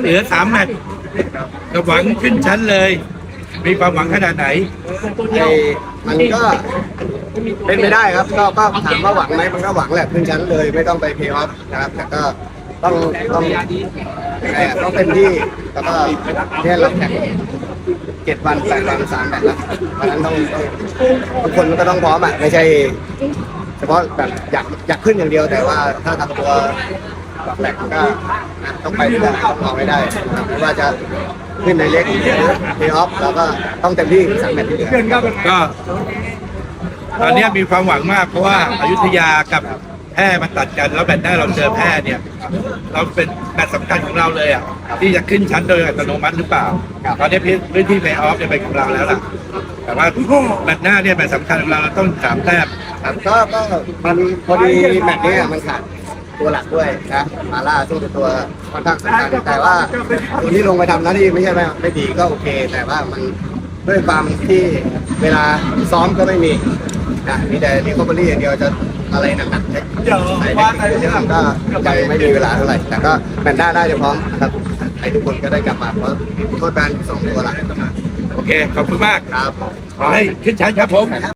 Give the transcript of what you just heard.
เหลือสามแมตช์ก็หวังขึ้นชั้นเลย มีความหวังขนาดไหน ไอ้มันก็เป็นไปได้ครับก็ก็ถามว่าหวังไหมมันก็หวังแหละขึ้นชั้นเลยไม่ต้องไปเพย์ออฟนะครับ แต่ก็ต้องต้องต้องเต็มที่แล้วก็เนี่ยเราแข่งเจ็ดวันแปดวันสามแบบแล้วเพราะนั้นต้องต้องทุกคนมันก็ต้องพร้อมอะไม่ใช่ เฉพาะแบบอยากอยากขึ้นอย่างเดียวแต่ว่าถ้าทำตัว แบบแหลกก็นะต้องไปด้วยกันต้องเอาไม่ได้นะครับไม่ว่าจะขึ้นในเล็กหรือเพย์ออฟเราก็ต้องเต็มที่สามแมตช์ที่เหลือก็ตอนนี้มีความหวังมากเพราะว่าอายุทยากับแพร่มันตัดกัน แล้วแบตหน้าเราเจอแพร่เนี่ย เราเป็นแบตสำคัญของเราเลยอะที่จะขึ้นชั้นโดยอัตโนมัติหรือเปล่า ตอนนี้พื้นพื้นที่เพย์ออฟเนี่ยเป็นของเราแล้วล่ะ แต่ว่าแบตหน้าเนี่ยแบตสำคัญของเราเราต้องสามแต้มครับก็ก็มันพอดีแมตช์เนี้มันขาด ตัวหลักด้วยนะมาล่าซึ่งเป็นตัวค่อนข้างสำคัญแต่ว่าตัวที่ลงไปทำหน้าที่ไม่ใช่ไม่ไม่ดีก็โอเค แต่ว่ามันด้วยความที่เวลาซ้อมก็ไม่มีนะมีแต่รีคอเวอรี่อย่างเดียวจะอะไรหนักๆใช้ใส่เด็กๆเยอะๆก็ยังไม่มีเวลาเท่าไหร่แต่ก็แมนด้าได้จะพร้อมนะครับให้ทุกคนก็ได้กลับมาเพราะโทษการสองตัวหลักโอเคขอบคุณมากครับขอให้ขึ้นชั้นครับผม